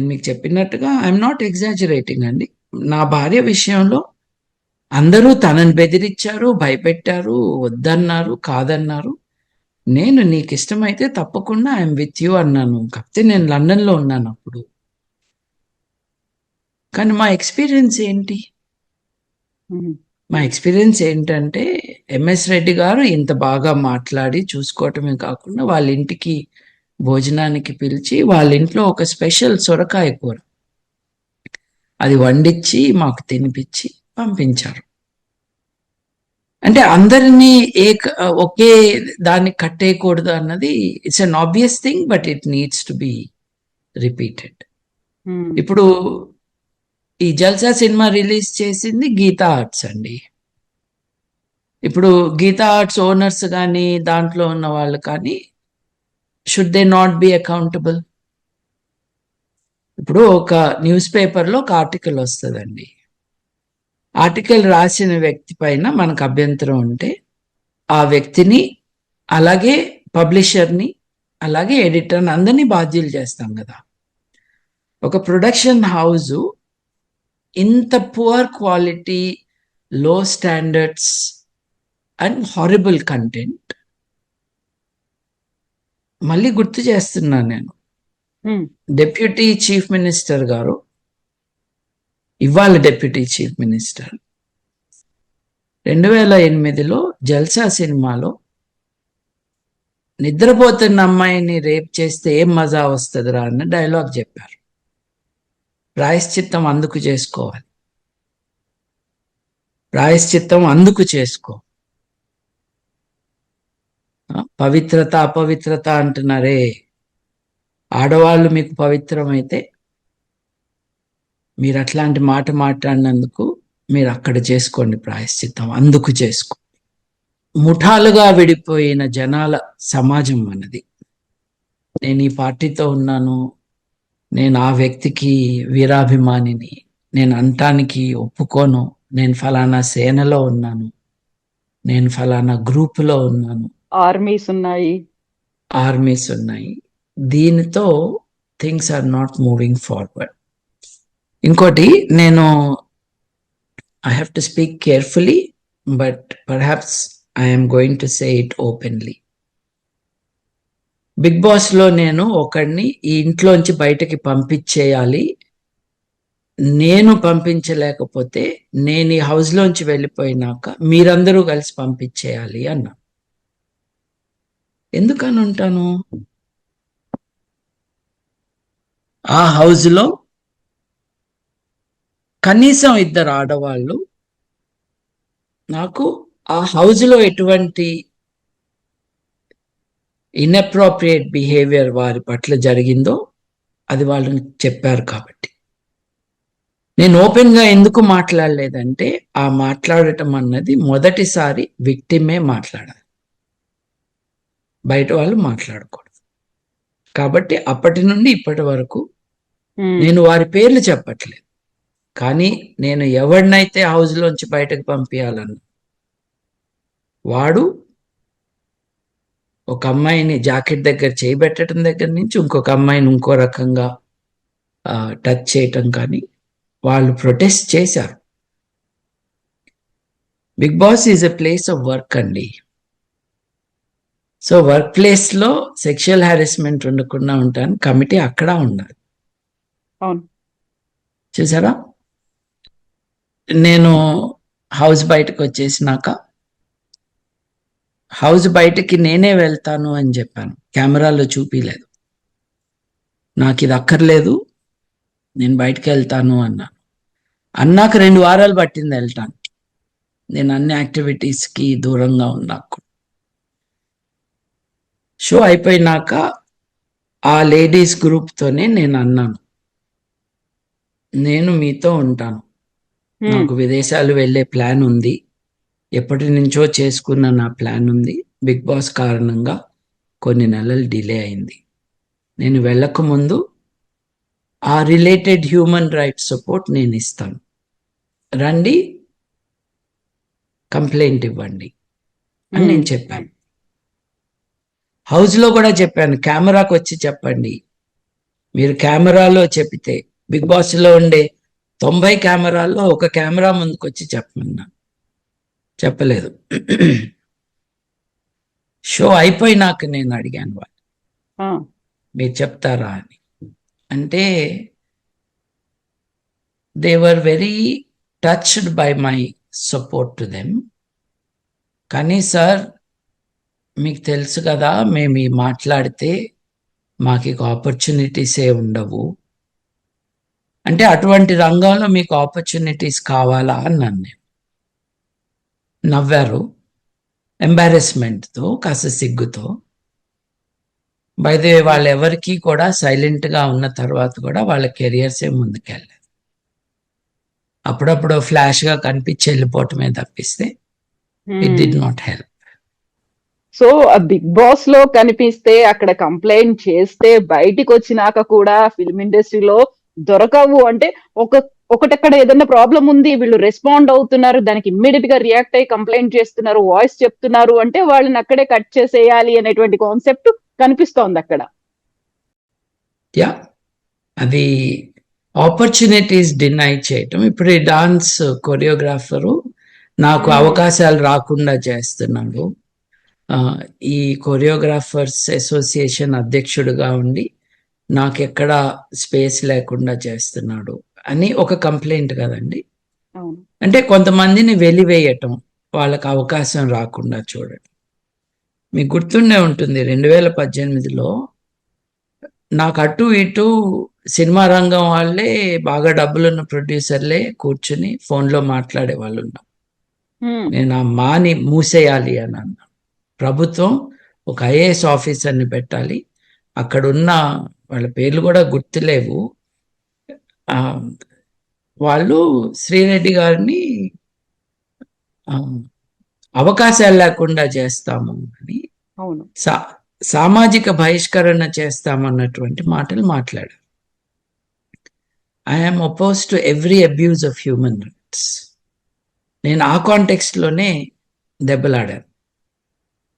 నేను మీకు చెప్పినట్టుగా ఐఎమ్ నాట్ ఎగ్జాజరేటింగ్ అండి. నా భార్య విషయంలో అందరూ తనని బెదిరించారు భయపెట్టారు వద్దన్నారు కాదన్నారు. నేను నీకు ఇష్టమైతే తప్పకుండా ఐఎమ్ విత్ యూ అన్నాను. కాకపోతే నేను లండన్లో ఉన్నాను అప్పుడు. కానీ మా ఎక్స్పీరియన్స్ ఏంటి? మా ఎక్స్పీరియన్స్ ఏంటంటే ఎంఎస్ రెడ్డి గారు ఇంత బాగా మాట్లాడి చూసుకోవటమే కాకుండా వాళ్ళ ఇంటికి భోజనానికి పిలిచి వాళ్ళ ఇంట్లో ఒక స్పెషల్ సొరకాయ కూర. అది వండించి మాకు తినిపించి పంపించారు. అంటే అందరినీ ఏక ఒకే దాన్ని కట్టేయకూడదు అన్నది it's an obvious thing but it needs to be repeated ఇప్పుడు ఈ జల్సా సినిమా రిలీజ్ చేసింది గీతా ఆర్ట్స్ అండి. ఇప్పుడు గీతా ఆర్ట్స్ ఓనర్స్ కానీ దాంట్లో ఉన్న వాళ్ళు కానీ should they not be accountable ఇప్పుడు ఒక న్యూస్ పేపర్లో ఒక ఆర్టికల్ వస్తుందండి. ఆర్టికల్ రాసిన వ్యక్తి పైన మనకు అభ్యంతరం ఉంటే ఆ వ్యక్తిని అలాగే పబ్లిషర్ని అలాగే ఎడిటర్ని అందరినీ బాధ్యులు చేస్తాం కదా. ఒక ప్రొడక్షన్ హౌస్ ఇంత poor quality low standards and horrible content మళ్ళీ గుర్తు చేస్తున్నాను నేను. డెప్యూటీ చీఫ్ మినిస్టర్ గారు ఇవాళ డెప్యూటీ చీఫ్ మినిస్టర్ రెండు వేల ఎనిమిదిలో జల్సా సినిమాలో నిద్రపోతున్న అమ్మాయిని రేప్ చేస్తే ఏం మజా వస్తుందిరా అన్న డైలాగ్ చెప్పారు. ప్రాయశ్చిత్తం అందుకు చేసుకోవాలి. ప్రాయశ్చిత్తం అందుకు చేసుకో ఆ, పవిత్రత అపవిత్రత అంటున్నారే. ఆడవాళ్ళు మీకు పవిత్రమైతే మీరు అట్లాంటి మాట మాట్లాడినందుకు మీరు అక్కడ చేసుకోండి ప్రాయశ్చిత్తం. అందుకు చేసుకో. ముఠాలుగా విడిపోయిన జనాల సమాజం మనది నేను ఈ పార్టీతో ఉన్నాను. నేను ఆ వ్యక్తికి వీరాభిమానిని. నేను అంటానికి ఒప్పుకోను. నేను ఫలానా సేనలో ఉన్నాను. నేను ఫలానా గ్రూపులో ఉన్నాను. ఆర్మీస్ ఉన్నాయి. ఆర్మీస్ ఉన్నాయి. దీనితో things are not moving forward. ఇంకోటి నేను I have to speak carefully but perhaps I'm going to say it openly. Big బాస్లో నేను ఒకడిని ఈ ఇంట్లోంచి బయటకి పంపించేయాలి. నేను పంపించలేకపోతే నేను ఈ హౌస్లోంచి వెళ్ళిపోయినాక మీరందరూ కలిసి పంపించేయాలి అన్నా ఎందుకని ఉంటాను? ఆ హౌస్లో కనీసం ఇద్దరు ఆడవాళ్ళు నాకు ఆ హౌస్లో ఎటువంటి ఇన్అప్రోప్రియేట్ బిహేవియర్ వారి పట్ల జరిగిందో అది వాళ్ళని చెప్పారు కాబట్టి. నేను ఓపెన్గా ఎందుకు మాట్లాడలేదంటే ఆ మాట్లాడటం అన్నది మొదటిసారి విక్టిమే మాట్లాడాలి. బయట వాళ్ళు మాట్లాడకూడదు. కాబట్టి అప్పటి నుండి ఇప్పటి వరకు నేను వారి పేర్లు చెప్పట్లేదు. కానీ నేను ఎవరినైతే హౌస్లోంచి బయటకు పంపించాలన్న వాడు ఒక అమ్మాయిని జాకెట్ దగ్గర చేయబెట్టడం దగ్గర నుంచి ఇంకొక అమ్మాయిని ఇంకో రకంగా టచ్ చేయటం కానీ వాళ్ళు ప్రొటెస్ట్ చేశారు. Big Boss is a place of work అండి. సో వర్క్ ప్లేస్లో సెక్షువల్ హారెస్మెంట్ ఉండకుండా ఉంటాను. కమిటీ అక్కడ ఉండాలి. అవును. చూసారా? నేను హౌస్ బయటకు వచ్చేసినాక హౌస్ బయటకి నేనే వెళ్తాను అని చెప్పాను. కెమెరాలో చూపిలేదు. నాకు ఇది అక్కర్లేదు నేను బయటకు వెళ్తాను అన్నాను. అన్నాక రెండు వారాలు పట్టింది వెళ్తాను. నేను అన్ని యాక్టివిటీస్కి దూరంగా ఉన్నాకు షో అయిపోయినాక ఆ లేడీస్ గ్రూప్తోనే నేను అన్నాను. నేను మీతో ఉంటాను. నాకు విదేశాలు వెళ్ళే ప్లాన్ ఉంది. ఎప్పటి నుంచో చేసుకున్న నా ప్లాన్ ఉంది. బిగ్ బాస్ కారణంగా కొన్ని నెలలు డిలే అయింది. నేను వెళ్ళక ముందు ఆ రిలేటెడ్ హ్యూమన్ రైట్స్ సపోర్ట్ నేను ఇస్తాను. రండి కంప్లైంట్ ఇవ్వండి అని నేను చెప్పాను. హౌస్లో కూడా చెప్పాను కెమెరాకి వచ్చి చెప్పండి. మీరు కెమెరాలో చెప్తే బిగ్ బాస్లో ఉండే తొంభై కెమెరాల్లో ఒక కెమెరా ముందుకు వచ్చి చెప్పమన్నా. చెప్పలేదు. షో అయిపోయినాక నేను అడిగాను వాళ్ళు. మీరు చెప్తారా అని. అంటే they were very touched by my support to them కానీ సార్ మీకు తెలుసు కదా మేము ఈ మాట్లాడితే మాకు ఆపర్చునిటీసే ఉండవు. అంటే అటువంటి రంగంలో మీకు ఆపర్చునిటీస్ కావాలా అన్నాను నేను నవ్వారు. ఎంబారెస్మెంట్తో కాస్త సిగ్గుతో. బైదే వాళ్ళు ఎవరికి కూడా సైలెంట్గా ఉన్న తర్వాత కూడా వాళ్ళ కెరియర్స్ ఏ ముందుకెళ్ళలేదు. అప్పుడప్పుడు ఫ్లాష్గా కనిపించి వెళ్ళిపోవటమే తప్పిస్తే it did. Not help so ఆ బిగ్ బాస్లో కనిపిస్తే అక్కడ కంప్లైంట్ చేస్తే బయటికి వచ్చినాక కూడా ఫిల్మ్ ఇండస్ట్రీలో దొరకవు అంటే ఒక ఒకటక్కడ ఏదైనా ప్రాబ్లం ఉంది వీళ్ళు రెస్పాండ్ అవుతున్నారు దానికి ఇమ్మీడియట్గా రియాక్ట్ అయ్యి కంప్లైంట్ చేస్తున్నారు వాయిస్ చెప్తున్నారు అంటే వాళ్ళని అక్కడే కట్ చేసేయాలి అనేటువంటి కాన్సెప్ట్ కనిపిస్తోంది అక్కడ. యా అది ఆపర్చునిటీస్ డినై చేయటం. ఇప్పుడు డాన్స్ కొరియోగ్రాఫరు నాకు Hmm. అవకాశాలు రాకుండా చేస్తున్నాడు. ఈ కొరియోగ్రాఫర్స్ అసోసియేషన్ అధ్యక్షుడిగా ఉండి నాకు ఎక్కడ స్పేస్ లేకుండా చేస్తున్నాడు అని ఒక కంప్లైంట్ కదండి. అంటే కొంతమందిని వెలివేయటం వాళ్ళకి అవకాశం రాకుండా చూడటం మీకు గుర్తుండే ఉంటుంది రెండు వేల పద్దెనిమిదిలో నాకు అటు ఇటు సినిమా రంగం వాళ్ళే బాగా డబ్బులున్న ప్రొడ్యూసర్లే కూర్చుని ఫోన్లో మాట్లాడే వాళ్ళు ఉన్నారు మ్మ్. నేను ఆ మాని మూసేయాలి అని అన్నా ప్రభుత్వం ఒక ఐఏఎస్ ఆఫీసర్ని పెట్టాలి. అక్కడున్న వాళ్ళ పేర్లు కూడా గుర్తులేవు. వాళ్ళు శ్రీరెడ్డి గారిని అవకాశాలు లేకుండా చేస్తాము అని అవును. సా సామాజిక బహిష్కరణ చేస్తామన్నటువంటి మాటలు మాట్లాడారు. I'm oppose to every abuse of human rights నేను ఆ కాంటెక్స్ట్లోనే దెబ్బలాడాను.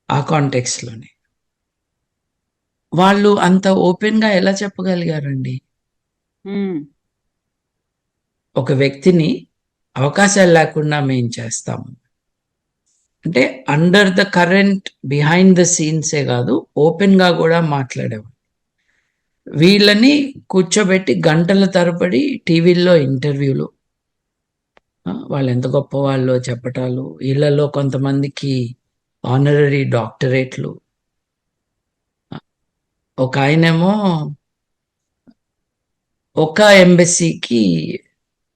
ఆ కాంటెక్స్ట్లోనే. వాళ్ళు అంత ఓపెన్గా ఎలా చెప్పగలిగారండి. ఒక వ్యక్తిని అవకాశాలు లేకుండా మేము చేస్తాము. అంటే under the current behind the సీన్సే కాదు ఓపెన్గా కూడా మాట్లాడేవాడు వీళ్ళని కూర్చోబెట్టి గంటల తరబడి టీవీల్లో ఇంటర్వ్యూలు వాళ్ళు ఎంత గొప్ప వాళ్ళో చెప్పటాలు వీళ్ళలో కొంతమందికి ఆనరరీ డాక్టరేట్లు. ఒక ఆయనేమో ఒక ఎంబసీకి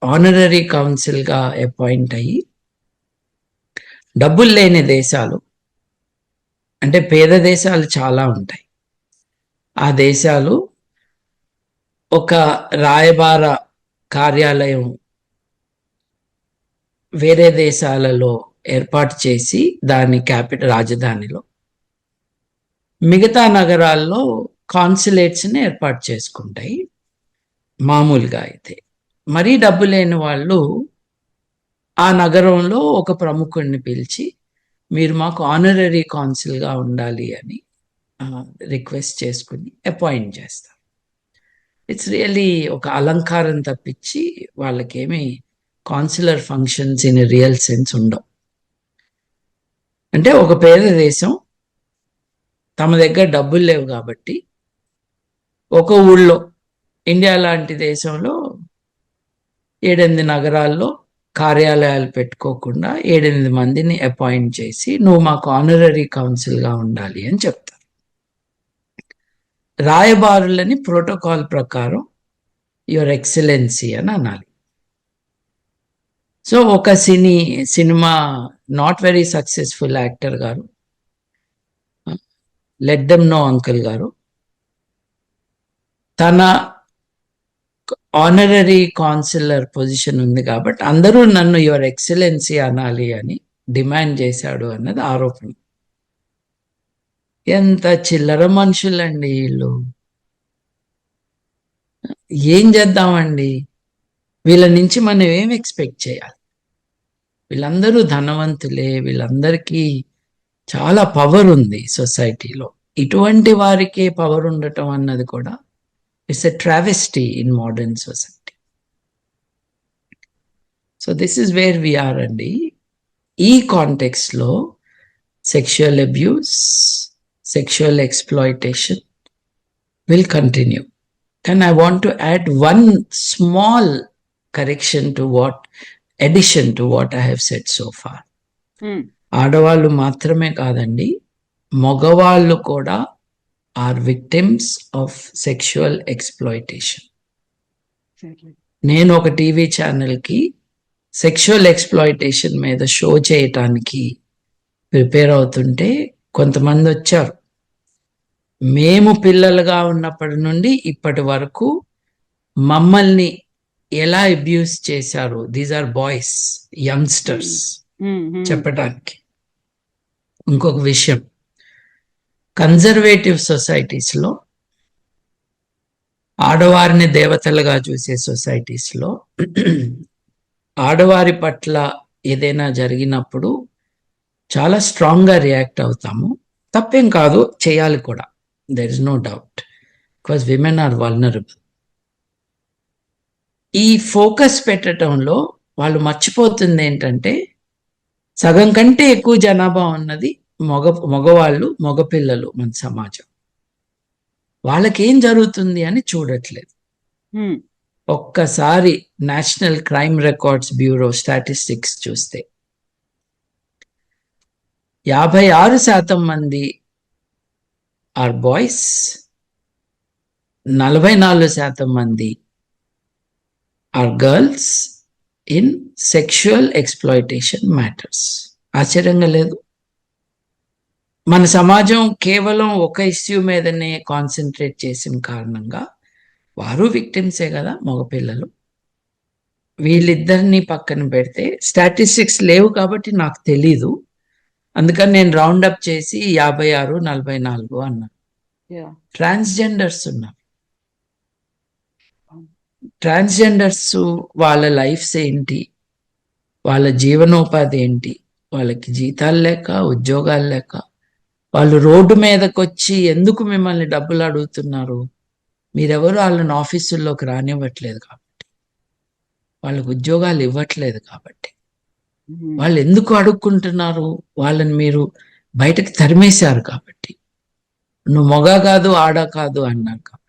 ఆనరరీ కౌన్సిల్గా అపాయింట్ అయ్యి డబ్బులు లేని దేశాలు అంటే పేద దేశాలు చాలా ఉంటాయి. ఆ దేశాలు ఒక రాయబార కార్యాలయం వేరే దేశాలలో ఏర్పాటు చేసి దాని క్యాపిటల్ రాజధానిలో. మిగతా నగరాల్లో కాన్సులేట్స్ని ఏర్పాటు చేసుకుంటాయి. మామూలుగా అయితే. మరీ డబ్బు లేని వాళ్ళు ఆ నగరంలో ఒక ప్రముఖుడిని పిలిచి మీరు మాకు ఆనరరీ కౌన్సిల్గా ఉండాలి అని రిక్వెస్ట్ చేసుకుని అపాయింట్ చేస్తారు. ఇట్స్ రియలీ ఒక అలంకారం తప్పించి వాళ్ళకేమి consular functions in real sense ఉండవు. అంటే ఒక పేద దేశం తమ దగ్గర డబ్బులు లేవు కాబట్టి ఒక ఊళ్ళో ఇండియా లాంటి దేశంలో ఏడెనిమిది నగరాల్లో కార్యాలయాలు పెట్టుకోకుండా ఏడెనిమిది మందిని అపాయింట్ చేసి నువ్వు మాకు ఆనరరీ కౌన్సిల్గా ఉండాలి అని చెప్తారు. రాయబారులని ప్రోటోకాల్ ప్రకారం యువర్ ఎక్సలెన్సీ అని అనాలి. సో ఒక cine cinema not very successful actor గారు. లెట్ దెమ్ నో అంకుల్ గారు. తన ఆనరరీ కాన్సిలర్ పొజిషన్ ఉంది కాబట్టి అందరూ నన్ను యువర్ ఎక్సలెన్సీ అనాలి అని డిమాండ్ చేశాడు అన్నది ఆరోపణ. ఎంత చిల్లర మనుషులండి వీళ్ళు. ఏం చేద్దామండి? వీళ్ళ నుంచి మనం ఏం ఎక్స్పెక్ట్ చేయాలి? వీళ్ళందరూ ధనవంతులే వీళ్ళందరికీ చాలా పవర్ ఉంది సొసైటీలో ఇటువంటి వారికే పవర్ ఉండటం అన్నది కూడా it's a travesty in modern society so this is where we are అండి. ఈ కాంటెక్స్లో sexual abuse sexual exploitation will continue కానీ I want to add one small correction to what addition to what I have said so far. ఆడవాళ్ళు మాత్రమే కాదండి మగవాళ్ళు కూడా are victims of sexual exploitation. నేను ఒక టీవీ ఛానల్కి సెక్షువల్ ఎక్స్ప్లాయిటేషన్ మీద షో చేయటానికి ప్రిపేర్ అవుతుంటే కొంతమంది వచ్చారు మేము పిల్లలుగా ఉన్నప్పటి నుండి ఇప్పటి వరకు మమ్మల్ని ఎలా అబ్యూస్ చేశారు దీస్ ఆర్ బాయ్స్ యంగ్స్టర్స్. చెప్పడానికి ఇంకొక విషయం. కన్జర్వేటివ్ సొసైటీస్లో ఆడవారిని దేవతలుగా చూసే సొసైటీస్లో ఆడవారి పట్ల ఏదైనా జరిగినప్పుడు చాలా స్ట్రాంగ్గా రియాక్ట్ అవుతాము. తప్పేం కాదు చేయాలి కూడా. There is no doubt because women are vulnerable ఈ ఫోకస్ పెట్టడంలో వాళ్ళు మర్చిపోతుంది ఏంటంటే సగం కంటే ఎక్కువ జనాభా ఉన్నది మగ మగవాళ్ళు మగపిల్లలు మన సమాజం వాళ్ళకి ఏం జరుగుతుంది అని చూడట్లేదు. ఒక్కసారి National Crime Records Bureau statistics చూస్తే యాభై ఆరు శాతం మంది ఆర్ బాయ్స్ నలభై నాలుగు శాతం మంది are girls in sexual exploitation matters ఆశ్చర్యంగా లేదు. మన సమాజం కేవలం ఒక ఇష్యూ మీదనే కాన్సన్ట్రేట్ చేసిన కారణంగా వారు విక్టిమ్సే కదా మగపిల్లలు వీళ్ళిద్దరిని పక్కన పెడితే స్టాటిస్టిక్స్ లేవు కాబట్టి నాకు తెలీదు. అందుకని నేను రౌండ్ అప్ చేసి యాభై ఆరు నలభై నాలుగు అన్నాను Yeah. ట్రాన్స్జెండర్స్ ఉన్నారు ట్రాన్స్జెండర్స్ వాళ్ళ లైఫ్స్ ఏంటి? వాళ్ళ జీవనోపాధి ఏంటి? వాళ్ళకి జీతాలు లేక ఉద్యోగాలు లేక వాళ్ళు రోడ్డు మీదకి వచ్చి ఎందుకు మిమ్మల్ని డబ్బులు అడుగుతున్నారు? మీరెవరు? వాళ్ళని ఆఫీసుల్లోకి రానివ్వట్లేదు కాబట్టి. వాళ్ళకి ఉద్యోగాలు ఇవ్వట్లేదు కాబట్టి. వాళ్ళు ఎందుకు అడుక్కుంటున్నారు? వాళ్ళని మీరు బయటకు తరిమేశారు కాబట్టి. నువ్వు మొగ కాదు ఆడ కాదు అన్నారు కాబట్టి.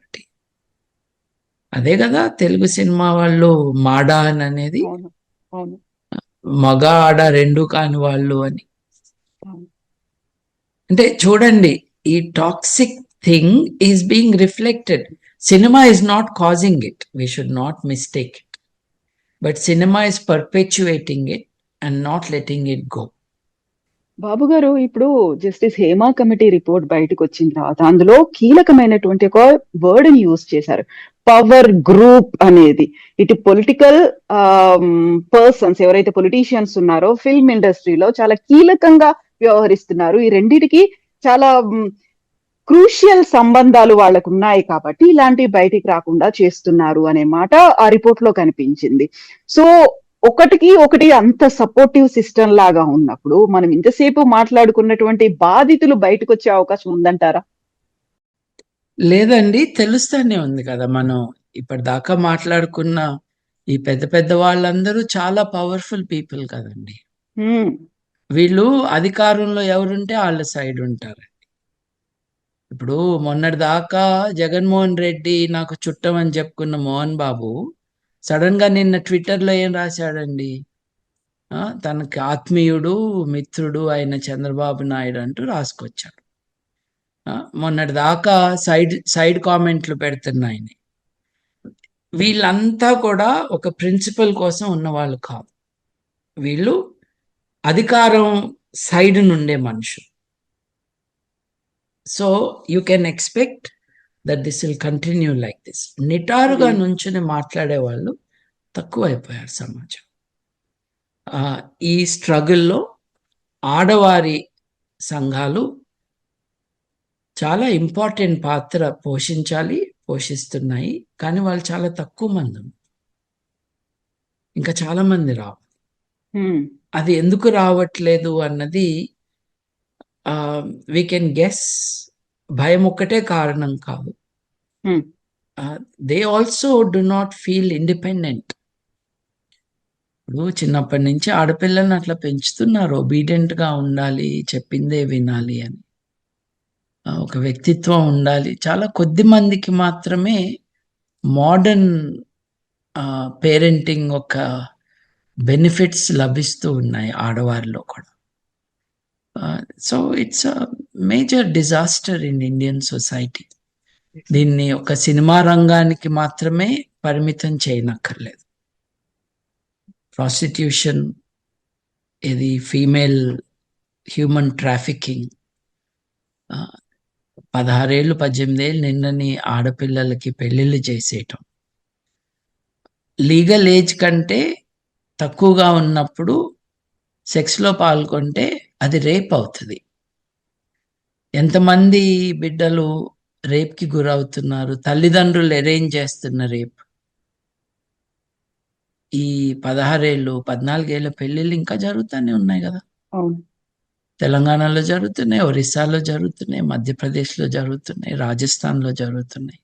అదే కదా తెలుగు సినిమా వాళ్ళు మాడా అని అనేది మగ ఆడ రెండు కాని వాళ్ళు అని. అంటే చూడండి ఈ toxic thing is being reflected. Cinema is not causing it. We should not mistake it. But cinema is perpetuating it and not letting it go. Babu గారు ఇప్పుడు జస్టిస్ హేమా కమిటీ రిపోర్ట్ బయటకు వచ్చిన తర్వాత అందులో కీలకమైనటువంటి ఒక వర్డ్ని యూజ్ చేశారు. పవర్ గ్రూప్ అనేది. ఇటు పొలిటికల్ పర్సన్స్ ఎవరైతే పొలిటీషియన్స్ ఉన్నారో ఫిల్మ్ ఇండస్ట్రీలో చాలా కీలకంగా వ్యవహరిస్తున్నారు. ఈ రెండిటికి చాలా క్రూషియల్ సంబంధాలు వాళ్ళకు ఉన్నాయి కాబట్టి ఇలాంటివి బయటికి రాకుండా చేస్తున్నారు అనే మాట ఆ రిపోర్ట్లో కనిపించింది. సో ఒకటికి ఒకటి అంత సపోర్టివ్ సిస్టమ్ లాగా ఉన్నప్పుడు మనం ఇంతసేపు మాట్లాడుకున్నటువంటి బాధితులు బయటకు వచ్చే అవకాశం ఉందంటారా? లేదండి తెలుస్తానే ఉంది కదా మనం. ఇప్పటిదాకా మాట్లాడుకున్న ఈ పెద్ద పెద్ద వాళ్ళందరూ చాలా పవర్ఫుల్ పీపుల్ కదండి. వీళ్ళు అధికారంలో ఎవరుంటే వాళ్ళ సైడ్ ఉంటారు ఇప్పుడు మొన్నటి దాకా జగన్మోహన్ రెడ్డి నాకు చుట్టం అని చెప్పుకున్న మోహన్ బాబు సడన్గా నిన్న ట్విట్టర్లో ఏం రాశాడండి? తనకి ఆత్మీయుడు మిత్రుడు అయిన చంద్రబాబు నాయుడు అంటూ రాసుకొచ్చాడు. మొన్నటి దాకా సైడ్ సైడ్ కామెంట్లు పెడుతున్నాయని వీళ్ళంతా కూడా ఒక ప్రిన్సిపల్ కోసం ఉన్న వాళ్ళు కాదు. వీళ్ళు అధికారం సైడ్ నుండే మనుషులు. So you can expect that this will continue like this నిటారుగా Hmm. నుంచుని మాట్లాడే వాళ్ళు తక్కువ అయిపోయారు సమాజం ఈ స్ట్రగుల్లో ఆడవారి సంఘాలు చాలా ఇంపార్టెంట్ పాత్ర పోషించాలి పోషిస్తున్నాయి కానీ వాళ్ళు చాలా తక్కువ మంది. ఇంకా చాలా మంది రావు. హ్మ్, అది ఎందుకు రావట్లేదు అన్నది వీ కెన్ గెస్ భయం ఒక్కటే కారణం కాదు. They also do not feel independent ఇప్పుడు చిన్నప్పటి నుంచి ఆడపిల్లల్ని అట్లా పెంచుతున్నారు. Obedient గా ఉండాలి చెప్పిందే వినాలి అని. ఒక వ్యక్తిత్వం ఉండాలి. చాలా కొద్ది మందికి మాత్రమే మోడర్న్ పేరెంటింగ్ ఒక బెనిఫిట్స్ లభిస్తూ ఉన్నాయి ఆడవారిలో కూడా. So it's major disaster in Indian society. దీన్ని ఒక సినిమా రంగానికి మాత్రమే పరిమితం చేయనక్కర్లేదు. ప్రాస్టిట్యూషన్ ఇది ఫీమేల్ హ్యూమన్ ట్రాఫికింగ్. పదహారేళ్ళు పద్దెనిమిదేళ్ళు నిన్నని ఆడపిల్లలకి పెళ్ళిళ్ళు చేసేయటం. లీగల్ ఏజ్ కంటే తక్కువగా ఉన్నప్పుడు సెక్స్లో పాల్గొంటే అది రేప్ అవుతుంది. ఎంతమంది బిడ్డలు రేప్కి గురవుతున్నారు తల్లిదండ్రులు అరేంజ్ చేస్తున్న రేప్. ఈ పదహారేళ్ళు పద్నాలుగేళ్ళ పెళ్ళిళ్ళు ఇంకా జరుగుతూనే ఉన్నాయి కదా. తెలంగాణలో జరుగుతున్నాయి ఒరిస్సాలో జరుగుతున్నాయి మధ్యప్రదేశ్లో జరుగుతున్నాయి రాజస్థాన్లో జరుగుతున్నాయి.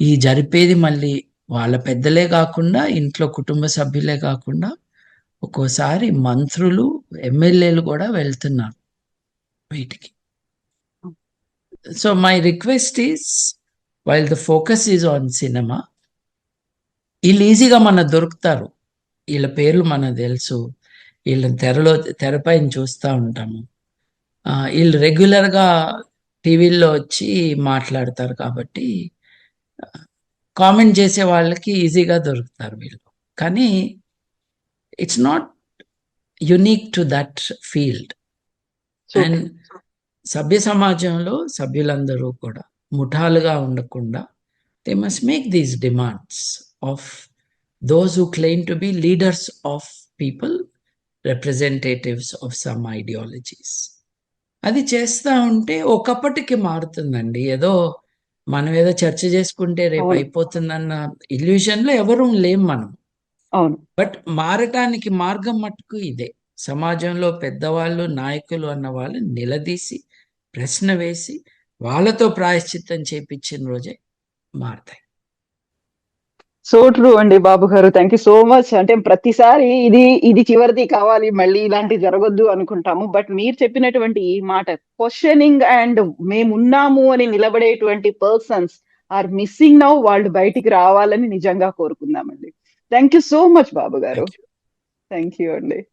ఈ జరిపేది మళ్ళీ వాళ్ళ పెద్దలే కాకుండా ఇంట్లో కుటుంబ సభ్యులే కాకుండా ఒక్కోసారి మంత్రులు ఎమ్మెల్యేలు కూడా వెళ్తున్నారు వీటికి so my request is while the focus is on cinema వీళ్ళు ఈజీగా మన దొరుకుతారు. వీళ్ళ పేర్లు మనకు తెలుసు. వీళ్ళని తెరలో తెరపైన చూస్తూ ఉంటాము. వీళ్ళు రెగ్యులర్గా టీవీల్లో వచ్చి మాట్లాడతారు కాబట్టి కామెంట్ చేసే వాళ్ళకి ఈజీగా దొరుకుతారు వీళ్ళు. కానీ it's not unique to that field. And సభ్య సమాజంలో సభ్యులందరూ కూడా ముఠాలుగా ఉండకుండా they must make these demands of those who claim to be leaders of people representatives of some ideologies అది చేస్తూ ఉంటే ఒకప్పటికి మారుతుందండి. ఏదో మనం ఏదో చర్చ చేసుకుంటే రేపు. అయిపోతుందన్న ఇల్యూషన్లో ఎవరూ లేం మనం. అవును. బట్ మారటానికి మార్గం మట్టుకు ఇదే. సమాజంలో పెద్దవాళ్ళు నాయకులు అన్న వాళ్ళు నిలదీసి ప్రశ్న వేసి వాళ్ళతో ప్రాయశ్చిత్తం చేపించిన రోజే మారతాయి. సో ట్రూ అండి బాబు గారు. థ్యాంక్ యూ సో మచ్ అంటే ప్రతిసారి ఇది ఇది చివరిది కావాలి మళ్ళీ ఇలాంటి జరగొద్దు అనుకుంటాము. బట్ మీరు చెప్పినటువంటి ఈ మాట క్వశ్చనింగ్ అండ్ మేమున్నాము అని నిలబడేటువంటి పర్సన్స్ ఆర్ మిస్సింగ్ నౌ వాళ్ళు బయటికి రావాలని నిజంగా కోరుకుందామండి. Thank you so much Babu గారు. థ్యాంక్ యూ అండి.